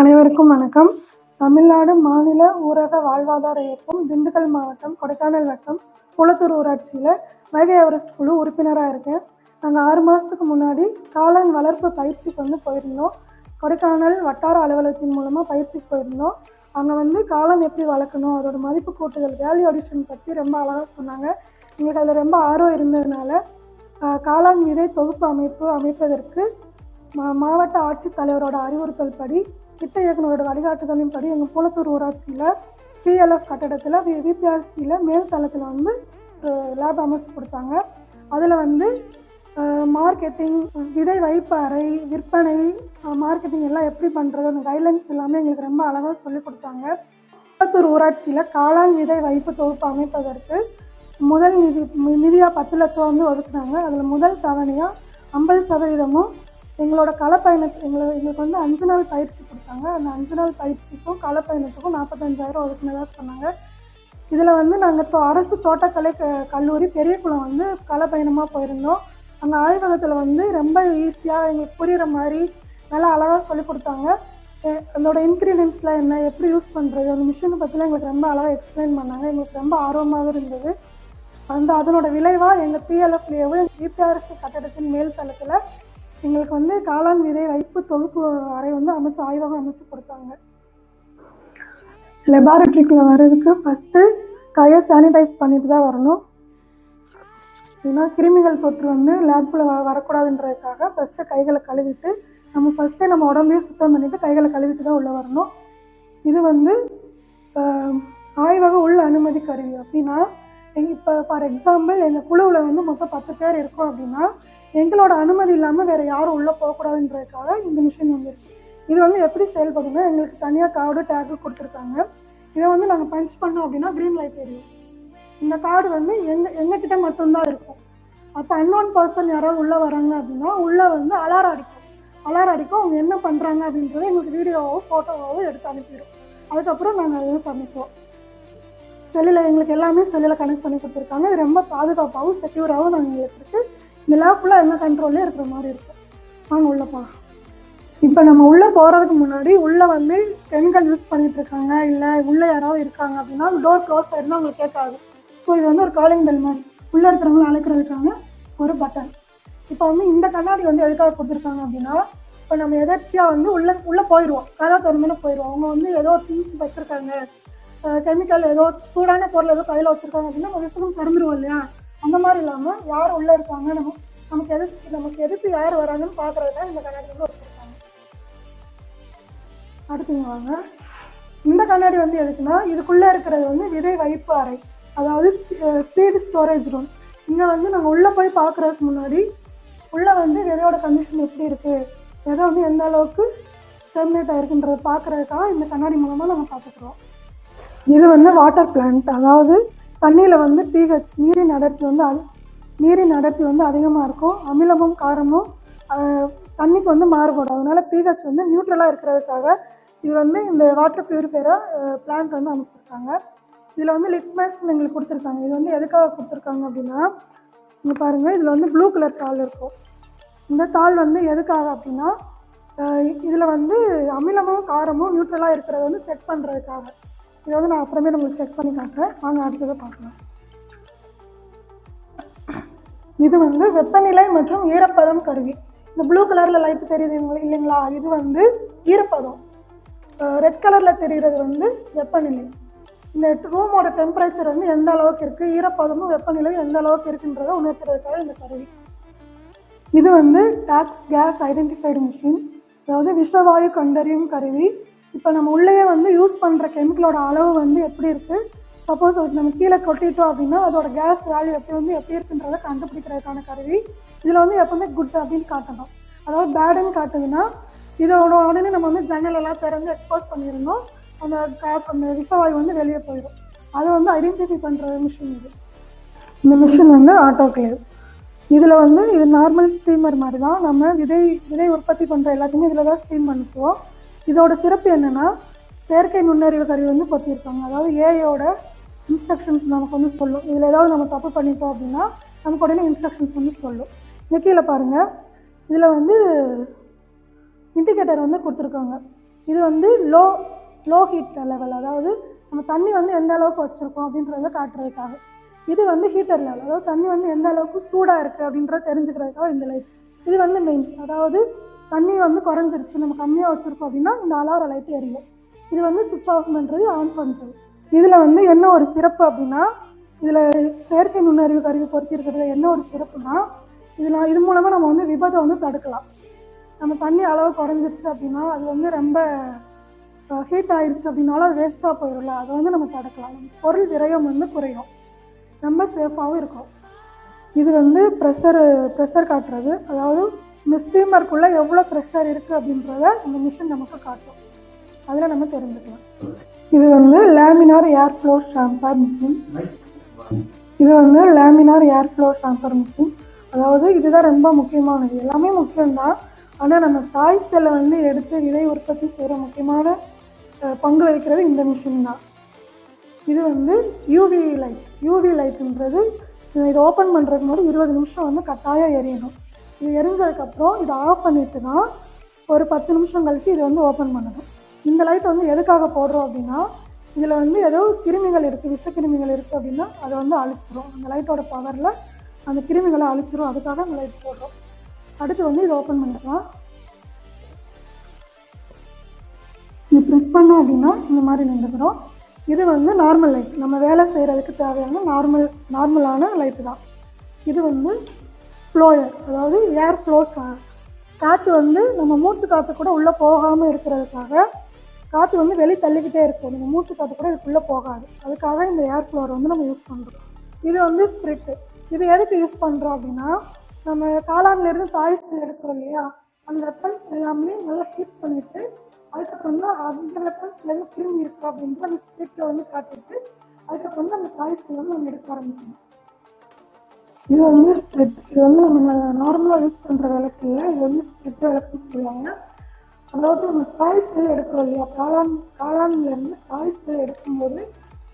அனைவருக்கும் வணக்கம். தமிழ்நாடு மாநில ஊரக வாழ்வாதார இயக்கம் திண்டுக்கல் மாவட்டம் கொடைக்கானல் வட்டம் குளத்தூர் ஊராட்சியில் வைகை எவரெஸ்ட் குழு உறுப்பினராக இருக்கேன். நாங்கள் ஆறு மாதத்துக்கு முன்னாடி காளான் வளர்ப்பு பயிற்சிக்கு வந்து போயிருந்தோம். கொடைக்கானல் வட்டார அலுவலகத்தின் மூலமாக பயிற்சிக்கு போயிருந்தோம். அங்கே வந்து காளான் எப்படி வளர்க்கணும் அதோட மதிப்பு கூட்டுதல் வேல்யூ அடிஷன் பற்றி ரொம்ப அழகாக சொன்னாங்க. எங்களுக்கு அதில் ரொம்ப ஆர்வம் இருந்ததுனால காளான் விதை தொகுப்பு அமைப்பு அமைப்பதற்கு மா மாவட்ட ஆட்சித்தலைவரோட அறிவுறுத்தல் படி திட்ட இயக்குனரோட வழிகாட்டுதலின் படி எங்கள் பூலத்தூர் ஊராட்சியில் பிஎல்எஃப் கட்டடத்தில் வி விபிஆர்சியில் மேல் தளத்தில் வந்து லேப் அமைச்சு கொடுத்தாங்க. அதில் வந்து மார்க்கெட்டிங் விதை வைப்பு அறை விற்பனை மார்க்கெட்டிங் எல்லாம் எப்படி பண்ணுறது அந்த கைட்லைன்ஸ் எல்லாமே எங்களுக்கு ரொம்ப அழகாக சொல்லி கொடுத்தாங்க. பூலத்தூர் ஊராட்சியில் காளான் விதை வைப்பு தொகுப்பு அமைப்பதற்கு முதல் நிதி நிதியாக பத்து லட்சம் வந்து ஒதுக்குனாங்க. அதில் முதல் தவணையாக ஐம்பது சதவீதமும் எங்களோட களப்பயணத்து எங்களை எங்களுக்கு வந்து அஞ்சு நாள் பயிற்சி கொடுத்தாங்க. அந்த அஞ்சு நாள் பயிற்சிக்கும் களப்பயணத்துக்கும் நாற்பத்தஞ்சாயிரம் ஒதுக்குனதாக சொன்னாங்க. இதில் வந்து நாங்கள் இப்போ அரசு தோட்டக்கலை க கல்லூரி பெரியகுளம் வந்து களப்பயணமாக போயிருந்தோம். அந்த ஆய்வகத்தில் வந்து ரொம்ப ஈஸியாக எங்களுக்கு புரிகிற மாதிரி நல்லா அழகாக சொல்லி கொடுத்தாங்க. அதோட இன்க்ரீடியன்ஸ்லாம் என்ன எப்படி யூஸ் பண்ணுறது அந்த மிஷினை பற்றிலாம் எங்களுக்கு ரொம்ப அழகாக எக்ஸ்பிளைன் பண்ணாங்க. எங்களுக்கு ரொம்ப ஆர்வமாகவும் இருந்தது. அந்த அதனோட விளைவாக எங்கள் பிஎல்எஃப்லேயும் இபிஆர்சி கட்டடத்தின் மேல் தளத்தில் எங்களுக்கு வந்து காளான் விதை வைப்பு தொகுப்பு அறை வந்து அமைச்சு ஆய்வகம் அமைச்சு கொடுத்தாங்க. லெபார்ட்ரிக்குள்ளே வர்றதுக்கு ஃபஸ்ட்டு கையை சானிடைஸ் பண்ணிட்டு தான் வரணும். ஏன்னா கிருமிகள் தொற்று வந்து லேப்குள்ளே வ வரக்கூடாதுன்றதுக்காக ஃபஸ்ட்டு கைகளை கழுவிட்டு நம்ம ஃபஸ்ட்டே நம்ம உடம்பையும் சுத்தம் பண்ணிவிட்டு கைகளை கழுவிட்டு தான் உள்ளே வரணும். இது வந்து ஆய்வக உள்ள அனுமதி கருவி. அப்படின்னா எங்கள் இப்போ ஃபார் எக்ஸாம்பிள் எங்கள் குழுவில் வந்து மொத்தம் பத்து பேர் இருக்கோம் அப்படின்னா எங்களோட அனுமதி இல்லாமல் வேறு யாரும் உள்ளே போகக்கூடாதுன்றதுக்காக இந்த மிஷின் வந்துருக்கு. இது வந்து எப்படி செயல்படுங்க எங்களுக்கு தனியாக கார்டு டேக்கு கொடுத்துருக்காங்க. இதை வந்து நாங்கள் பஞ்ச் பண்ணோம் அப்படின்னா க்ரீன் லைட் எரியும் இந்த கார்டு வந்து எங்கள் எங்ககிட்ட மட்டும்தான் இருக்கும். அப்போ அன்னோன் பர்சன் யாராவது உள்ளே வராங்க அப்படின்னா உள்ளே வந்து அலாரம் அடிக்கும். அலாரம் அடிக்கும். அவங்க என்ன பண்ணுறாங்க அப்படின்றத எங்களுக்கு வீடியோவோ ஃபோட்டோவாவோ எடுத்து அனுப்பிடும். அதுக்கப்புறம் நாங்கள் அதை பண்ணிக்குவோம். செல்லில் எங்களுக்கு எல்லாமே செல்லில் கனெக்ட் பண்ணி கொடுத்துருக்காங்க. இது ரொம்ப பாதுகாப்பாகவும் செக்யூராகவும் நாங்கள் எங்களுக்கு இருக்குது இந்த லேப் ஃபுல்லாக எந்த கண்ட்ரோல்லே இருக்கிற மாதிரி இருக்கும் வாங்க உள்ளே போகலாம் இப்போ நம்ம உள்ளே போகிறதுக்கு முன்னாடி உள்ளே வந்து கெமிக்கல் யூஸ் பண்ணிட்டு இருக்காங்க இல்லை உள்ளே யாராவது இருக்காங்க அப்படின்னா டோர் க்ளோஸ் ஆயிருந்தா அவங்களுக்கு கேட்காது. ஸோ இது வந்து ஒரு காலிங் பெல் மாதிரி. உள்ளே இருக்கிறவங்கள அழைக்கிறதுக்கான ஒரு பட்டன் இப்போ வந்து இந்த கண்ணாடி வந்து எதுக்காக கொடுத்துருக்காங்க அப்படின்னா இப்போ நம்ம எதர்ச்சியாக வந்து உள்ளே உள்ளே போயிடுவோம் கதை திறந்துன்னு போயிடுவோம் அவங்க வந்து ஏதோ திங்ஸ் வச்சுருக்காங்க. கெமிக்கல் ஏதோ சூடான பொருள் ஏதோ கையில் வச்சுருக்காங்க அப்படின்னா நம்ம விசுகம் திறந்துருவோம் இல்லையா? அந்த மாதிரி இல்லாமல் யார் உள்ளே இருக்காங்க நம்ம நமக்கு எதிர்த்து நமக்கு எதிர்த்து யார் வராங்கன்னு பார்க்குறதுக்காக இந்த கண்ணாடி வந்து வச்சுருக்காங்க. அடுத்தது வாங்க. இந்த கண்ணாடி வந்து எதுக்குன்னா இதுக்குள்ளே இருக்கிறது வந்து விதை வைப்பு அறை அதாவது சீடு ஸ்டோரேஜ் ரூம் இங்கே வந்து நாங்கள் உள்ளே போய் பார்க்குறதுக்கு முன்னாடி உள்ளே வந்து விதையோட கண்டிஷன் எப்படி இருக்குது விதை வந்து எந்த அளவுக்கு ஸ்டெர்மினேட் ஆயிருக்குன்றதை பார்க்குறதுக்காக இந்த கண்ணாடி மூலமாக நம்ம பார்த்துக்குறோம். இது வந்து வாட்டர் பிளான்ட் அதாவது தண்ணியில் வந்து பிஹெச் நீரின் அடர்த்தி வந்து அது நீரின் அடர்த்தி வந்து அதிகமாக இருக்கும். அமிலமும் காரமும் தண்ணிக்கு வந்து மாறுபடும். அதனால் பிஹெச் வந்து நியூட்ரலாக இருக்கிறதுக்காக இது வந்து இந்த வாட்டர் பியூரிஃபையராக பிளான்ட் வந்து அமைச்சிருக்காங்க. இதில் வந்து லிட்மஸ் எங்களுக்கு கொடுத்துருக்காங்க. இது வந்து எதுக்காக கொடுத்துருக்காங்க அப்படின்னா இங்கே பாருங்கள் இதில் வந்து ப்ளூ கலர் தாள் இருக்கும். இந்த தாள் வந்து எதுக்காக அப்படின்னா இதில் வந்து அமிலமும் காரமும் நியூட்ரலாக இருக்கிறத வந்து செக் பண்ணுறதுக்காக இதை வந்து நான் அப்புறமே உங்களுக்கு செக் பண்ணி காட்டுறேன். வாங்க அடுத்ததை பார்க்கலாம். இது வந்து வெப்பநிலை மற்றும் ஈரப்பதம் கருவி. இந்த ப்ளூ கலரில் லைட் தெரியுது இல்லைங்களா? இது வந்து ஈரப்பதம். ரெட் கலரில் தெரிகிறது வந்து வெப்பநிலை. இந்த ரூமோட டெம்பரேச்சர் வந்து எந்த அளவுக்கு இருக்குது ஈரப்பதமும் வெப்பநிலையும் எந்த அளவுக்கு இருக்குன்றதை உணர்த்துறதுக்காக இந்த கருவி. இது வந்து டாக்ஸ் கேஸ் ஐடென்டிஃபைடு மிஷின் அதாவது விஷவாயு கண்டறியும் கருவி. இப்போ நம்ம உள்ளேயே வந்து யூஸ் பண்ணுற கெமிக்கலோட அளவு வந்து எப்படி இருக்குது சப்போஸ் அது நம்ம கீழே கொட்டிட்டோம் அப்படின்னா அதோட கேஸ் வேல்யூ எப்படி வந்து எப்படி இருக்குன்றதை கண்டுபிடிக்கிறதுக்கான கருவி. இதில் வந்து எப்போவுமே குட் அப்படின்னு காட்டணும். அதாவது பேடுன்னு காட்டுதுன்னா இதோட உடனே நம்ம வந்து ஜன்னல் எல்லாம் திறந்து எக்ஸ்போஸ் பண்ணியிருந்தோம் அந்த கா அந்த விஷவாயு வந்து வெளியே போயிடும். அதை வந்து ஐடென்டிஃபை பண்ணுற மிஷின் இது. இந்த மிஷின் வந்து ஆட்டோக்ளேவ் இதில் வந்து இது நார்மல் ஸ்டீமர் மாதிரி தான் நம்ம விதை விதை உற்பத்தி பண்ணுற எல்லாத்தையுமே இதில் தான் ஸ்டீம் பண்ணிக்குவோம் இதோட சிறப்பு என்னென்னா செயற்கை நுண்ணறிவு கருவி வந்து பொத்தியிருக்காங்க அதாவது ஏஐயோட இன்ஸ்ட்ரக்ஷன்ஸ் நமக்கு வந்து சொல்லும். இதில் ஏதாவது நம்ம தப்பு பண்ணிட்டோம் அப்படின்னா நமக்கு உடனே இன்ஸ்ட்ரக்ஷன்ஸ் வந்து சொல்லும். இந்த கீழே பாருங்கள் இதில் வந்து இண்டிகேட்டர் வந்து கொடுத்துருக்காங்க. இது வந்து லோ லோ ஹீட் லெவல் அதாவது நம்ம தண்ணி வந்து எந்த அளவுக்கு வச்சுருக்கோம் அப்படின்றத காட்டுறதுக்காக. இது வந்து ஹீட்டர் லெவல் அதாவது தண்ணி வந்து எந்த அளவுக்கு சூடாக இருக்குது அப்படின்றத தெரிஞ்சுக்கிறதுக்காக இந்த லைட் இது வந்து மெயின்ஸ் அதாவது தண்ணி வந்து குறைஞ்சிருச்சு. நம்ம கம்மியாக வச்சுருக்கோம் அப்படின்னா இந்த அலாரம் லைட் எரியும். இது வந்து சுவிட்ச் ஆஃப் பண்ணுறது ஆன் பண்ணுறது இதில் வந்து என்ன ஒரு சிறப்பு அப்படின்னா இதில் செயற்கை நுண்ணறிவு கருவி பொருத்திருக்கிறது என்ன ஒரு சிறப்புனா இதில் இது மூலமாக நம்ம வந்து விபத்தை வந்து தடுக்கலாம். நம்ம தண்ணி அளவு குறைஞ்சிருச்சு அப்படின்னா அது வந்து ரொம்ப ஹீட் ஆயிடுச்சு அப்படின்னாலும் அது வேஸ்ட்டாக போயிடும்ல. அதை வந்து நம்ம தடுக்கலாம். பொருள் விரயம் வந்து குறையும். ரொம்ப சேஃபாகவும் இருக்கும். இது வந்து ப்ரெஷர் ப்ரெஷர் காட்டுறது. அதாவது இந்த ஸ்டீமருக்குள்ளே எவ்வளோ ப்ரெஷர் இருக்குது அப்படின்றத அந்த மிஷின் நமக்கு காட்டும். அதில் நம்ம தெரிஞ்சுக்கலாம். இது வந்து laminar air flow chamber machine இது வந்து laminar air flow chamber machine அதாவது இதுதான் ரொம்ப முக்கியமானது. எல்லாமே முக்கியம்தான். ஆனால் நம்ம தாய் செல்லை வந்து எடுத்து விதை உற்பத்தி செய்கிற முக்கியமான பங்கு வகிக்கிறது இந்த மிஷின் தான். இது வந்து யூவி லைட் யூவி லைட்டுன்றது இதை ஓப்பன் பண்ணுறதுக்கு முன்னாடி இருபது நிமிஷம் வந்து கட்டாயம் எரியணும். இது எரிஞ்சதுக்கப்புறம் இதை ஆஃப் பண்ணிட்டு தான் ஒரு பத்து நிமிஷம் கழித்து இதை வந்து ஓப்பன் பண்ணணும். இந்த லைட் வந்து எதுக்காக போடுறோம் அப்படின்னா இதில் வந்து ஏதோ கிருமிகள் இருக்குது விஷக்கிருமிகள் இருக்குது அப்படின்னா அதை வந்து அழிச்சிரும். அந்த லைட்டோட பவரில் அந்த கிருமிகளை அழிச்சிரும். அதுக்காக அந்த லைட் போடுறோம். அடுத்து வந்து இதை ஓப்பன் பண்ணிக்கலாம். இது ப்ரெஸ் பண்ணோம் அப்படின்னா இந்த மாதிரி நின்றுக்கிறோம் இது வந்து நார்மல் லைட் நம்ம வேலை செய்கிறதுக்கு தேவையான நார்மல் நார்மலான லைட்டு தான். இது வந்து ஃப்ளோயர் அதாவது ஏர் ஃப்ளோ காற்று வந்து நம்ம மூச்சு காற்று கூட உள்ளே போகாமல் இருக்கிறதுக்காக காற்று வந்து வெளியே தள்ளிக்கிட்டே இருக்கும். நம்ம மூச்சு காற்று கூட இதுக்குள்ளே போகாது. அதுக்காக இந்த ஏர் ஃப்ளோர் வந்து நம்ம யூஸ் பண்ணுறோம் இது வந்து ஸ்பிரிட்டு இது எதுக்கு யூஸ் பண்ணுறோம் அப்படின்னா நம்ம காளான்லேருந்து தாய் செல் எடுக்கிறோம் இல்லையா? அந்த வெப்பன்ஸ் எல்லாமே நல்லா ஹீட் பண்ணிவிட்டு அதுக்கப்புறம் தான் அந்த வெப்பன்ஸ்லேருந்து கிருமி இருக்கா அப்படின்ட்டு அந்த ஸ்பிரிட்டில் வந்து காட்டிட்டு அதுக்கப்புறம் வந்து அந்த தாய் செல் வந்து நம்ம எடுக்க ஆரம்பிக்கணும். இது வந்து ஸ்பிரிட் இது வந்து நம்ம நார்மலாக யூஸ் பண்ணுற விளக்கு இல்லை இது வந்து ஸ்பிரிட் விளக்குன்னு சொல்லுவாங்க. அதாவது நம்ம தாய் எடுக்கிறோம் இல்லையா? காளான் காளான்லேருந்து தாய் செல் எடுக்கும்போது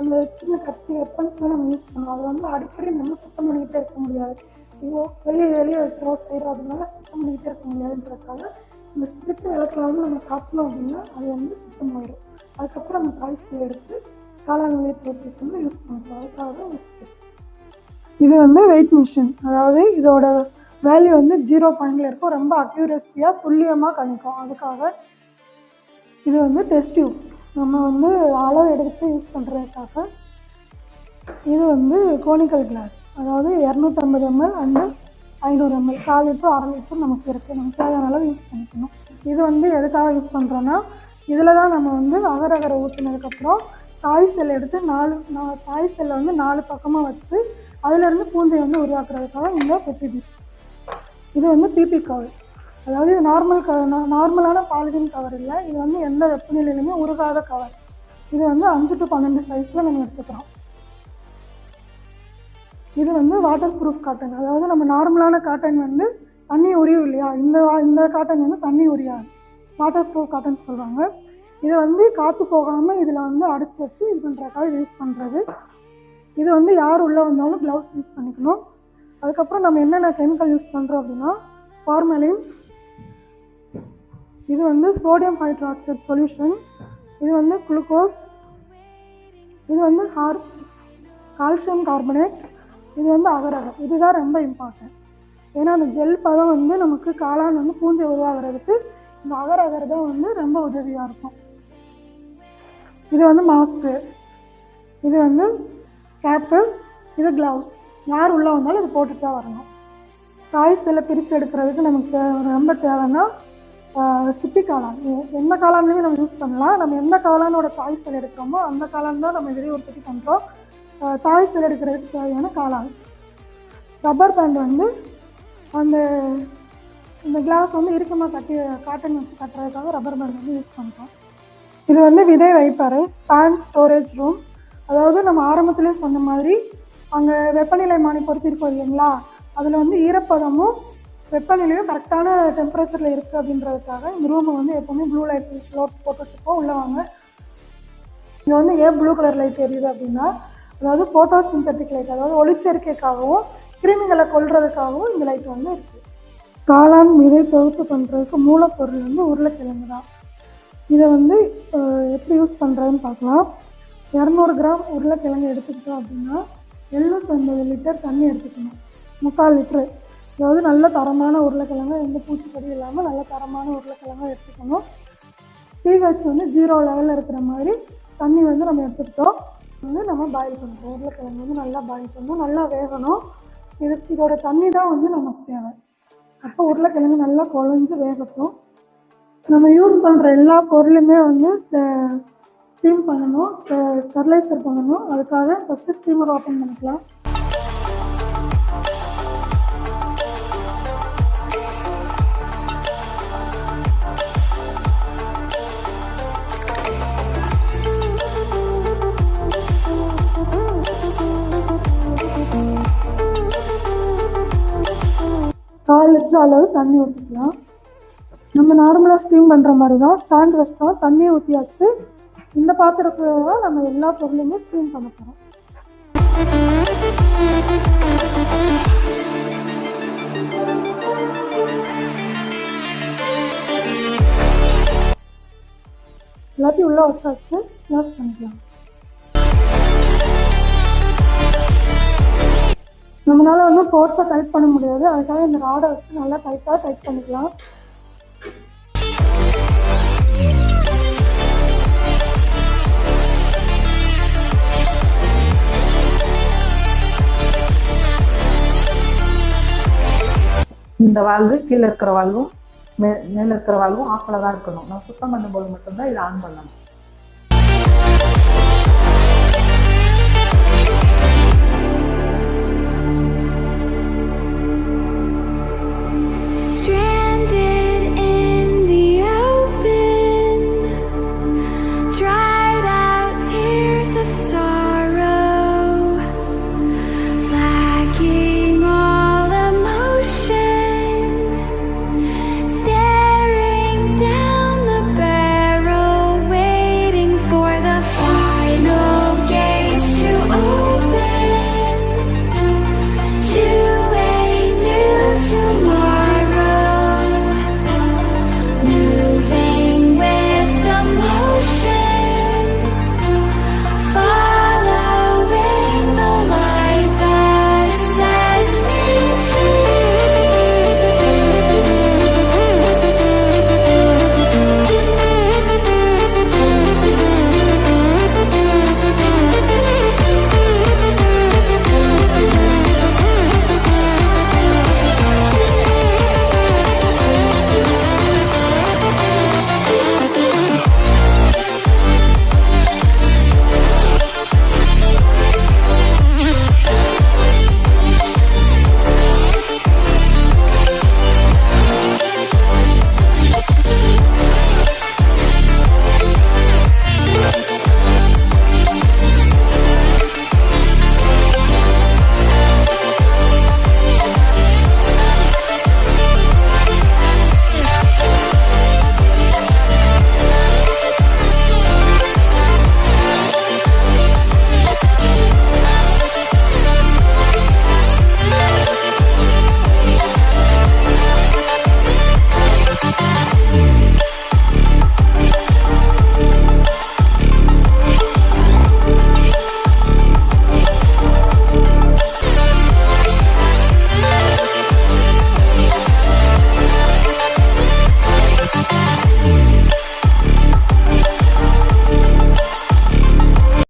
அந்த சின்ன கத்தி வெப்பன்ஸ்லாம் நம்ம யூஸ் பண்ணுவோம். அதை வந்து அடிக்கடி நம்ம சுத்தம் பண்ணிக்கிட்டே இருக்க முடியாது. இப்போ வெளியே வெளியே வைக்கிறோம் செய்கிறோம் அதனால சுத்தம் பண்ணிக்கிட்டே இருக்க முடியாதுன்றதுக்காக இந்த ஸ்பிரிட் விளக்கில் வந்து நம்ம காட்டினோம் அப்படின்னா அது வந்து சுத்தமாயிடும் அதுக்கப்புறம் நம்ம தாய் எடுத்து காளான் விளைய வந்து யூஸ் பண்ணுறோம் அதுக்காக தான் இந்த ஸ்பிரிட் இது வந்து வெயிட் மிஷின் அதாவது இதோட வேல்யூ வந்து ஜீரோ பாயிண்டில் இருக்கும். ரொம்ப அக்யூரஸியாக துல்லியமாக கணிக்கும். அதுக்காக இது வந்து டெஸ்ட் டியூப் நம்ம வந்து அளவு எடுத்து யூஸ் பண்ணுறதுக்காக இது வந்து கோனிக்கல் கிளாஸ் அதாவது இரநூத்தம்பது எம்எல் அண்டு ஐநூறு எம்எல் கால் லிட்டர் அரை லிட்டர் நமக்கு இருக்குது நமக்கு தேவையான அளவு யூஸ் பண்ணிக்கணும். இது வந்து எதுக்காக யூஸ் பண்ணுறோன்னா இதில் தான் நம்ம வந்து அகரகரை ஊற்றினதுக்கப்புறம் தாய் செல் எடுத்து நாலு நான் தாய் செல்லை வந்து நாலு பக்கமாக வச்சு அதிலிருந்து பூஞ்சை வந்து உருவாக்குறதுக்காக இந்த பெட்டி இது வந்து பிபி கவர் அதாவது இது நார்மல் க நார்மலான பாலிதீன் கவர் இல்லை. இது வந்து எந்த வெப்பநிலையிலுமே உருகாத கவர் இது வந்து அஞ்சு டு பன்னெண்டு சைஸில் நம்ம எடுத்துக்கிறோம். இது வந்து வாட்டர் ப்ரூஃப் காட்டன் அதாவது நம்ம நார்மலான காட்டன் வந்து தண்ணி உரியும் இல்லையா? இந்த வா- இந்த காட்டன் வந்து தண்ணி உரியாது. வாட்டர் ப்ரூஃப் காட்டன் சொல்கிறாங்க இதை வந்து காற்று போகாமல் இதில் வந்து அடைச்சி வச்சு இது பண்ணுறக்காக இது யூஸ் பண்ணுறது இது வந்து யார் உள்ளே வந்தாலும் க்ளவுஸ் யூஸ் பண்ணிக்கணும். அதுக்கப்புறம் நம்ம என்னென்ன கெமிக்கல் யூஸ் பண்ணுறோம் அப்படின்னா ஃபார்மலின் இது வந்து சோடியம் ஹைட்ராக்சைட் சொல்யூஷன் இது வந்து குளுக்கோஸ் இது வந்து ஹார் கால்சியம் கார்பனேட் இது வந்து அகரகர் இதுதான் ரொம்ப இம்பார்ட்டன்ட் ஏன்னா அந்த ஜெல் பதம் வந்து நமக்கு காளான் வந்து பூஞ்சை உருவாகிறதுக்கு இந்த அகரகர் தான் வந்து ரொம்ப உதவியாக இருக்கும். இது வந்து மாஸ்க்கு இது வந்து கேப்பு இது க்ளவுஸ் யார் உள்ளே வந்தாலும் இது போட்டுட்டு தான் வரணும். தாய் சில பிரித்து எடுக்கிறதுக்கு நமக்கு தேவை ரொம்ப தேவைன்னா சிப்பி காளான். எ- எந்த காளான்லையுமே நம்ம யூஸ் பண்ணலாம். நம்ம எந்த காளானோட தாய் செல் எடுக்கிறோமோ அந்த காளான் தான் நம்ம விதை உற்பத்தி பண்ணுறோம் தாய் செல் எடுக்கிறதுக்கு தேவையான காளான். ரப்பர் பேண்ட் வந்து அந்த இந்த கிளாஸ் வந்து இறுக்கமாக கட்டி காட்டன் வச்சு கட்டுறதுக்காக ரப்பர் பேண்ட் வந்து யூஸ் பண்ணுறோம் இது வந்து விதை வைப்பறை ஸ்பேன் ஸ்டோரேஜ் ரூம் அதாவது நம்ம ஆரம்பத்திலே சொன்ன மாதிரி அங்கே வெப்பநிலை மானி பொருத்திருக்கோம் இல்லைங்களா? அதில் வந்து ஈரப்பதமும் வெப்பநிலையும் கரெக்டான டெம்பரேச்சரில் இருக்குது அப்படின்றதுக்காக இந்த ரூமை வந்து எப்போவுமே ப்ளூ லைட் லோட் போட்டு வச்சுருப்போம். உள்ளே வாங்க. இங்கே வந்து ஏன் ப்ளூ கலர் லைட் எரியுது அப்படின்னா அதாவது ஃபோட்டோ சிந்தட்டிக் லைட் அதாவது ஒளிச்சேர்க்கைக்காகவும் கிருமிகளை கொல்றதுக்காகவும் இந்த லைட் வந்து இருக்குது காளான் விதை தொகுப்பு பண்ணுறதுக்கு மூலப்பொருள் வந்து உருளைக்கிழங்கு தான் இதை வந்து எப்படி யூஸ் பண்ணுறதுன்னு பார்க்கலாம். இரநூறு கிராம் உருளைக்கிழங்கு எடுத்துக்கிட்டோம் அப்படின்னா எழுநூற்றம்பது லிட்டர் தண்ணி எடுத்துக்கணும். முக்கால் லிட்ரு அதாவது நல்ல தரமான உருளைக்கிழங்கு எந்த பூச்சிக்கடி இல்லாமல் நல்ல தரமான உருளைக்கிழங்கா எடுத்துக்கணும். பிஹெச் வந்து ஜீரோ லெவலில் இருக்கிற மாதிரி தண்ணி வந்து நம்ம எடுத்துக்கிட்டோம். வந்து நம்ம பாயில் பண்ணுறோம் உருளைக்கிழங்கு வந்து நல்லா பாயில் பண்ணணும். நல்லா வேகணும். இது இதோட தண்ணி தான் வந்து நமக்கு தேவை. அப்போ உருளைக்கிழங்கு நல்லா குழஞ்சு வேகட்டும். நம்ம யூஸ் பண்ணுற எல்லா பொருளுமே வந்து ஸ்டீம் பண்ணணும். ஸ்டெர்லைசர் பண்ணணும். அதுக்காக ஃபஸ்ட்டு ஸ்டீமர் ஓப்பன் பண்ணிக்கலாம். கால் லிட்டர் அளவு தண்ணி ஊற்றிக்கலாம் நம்ம நார்மலாக ஸ்டீம் பண்ணுற மாதிரி தான் ஸ்டாண்ட் வச்சிட்டோம் தண்ணியை ஊற்றியாச்சு இந்த பாத்திரத்துல தான் நம்ம எல்லா பொருளையுமே ஸ்டீம் பண்ண போகிறோம் எல்லாத்தையும் உள்ளே வச்சாச்சு க்ளோஸ் பண்ணிக்கலாம். நம்மளால வந்து ஃபோர்ஸாக டைட் பண்ண முடியாது. அதுக்காக இந்த ராடை வச்சு நல்லா டைட்டாக டைட் பண்ணிக்கலாம். இந்த வால்வு கீழே இருக்கிற வால்வும் மே மேலே இருக்கிற வால்வும் ஆஃபில் தான் இருக்கணும். நம்ம சுத்தம் பண்ணும்போது மட்டும்தான் இதை ஆன் பண்ணணும்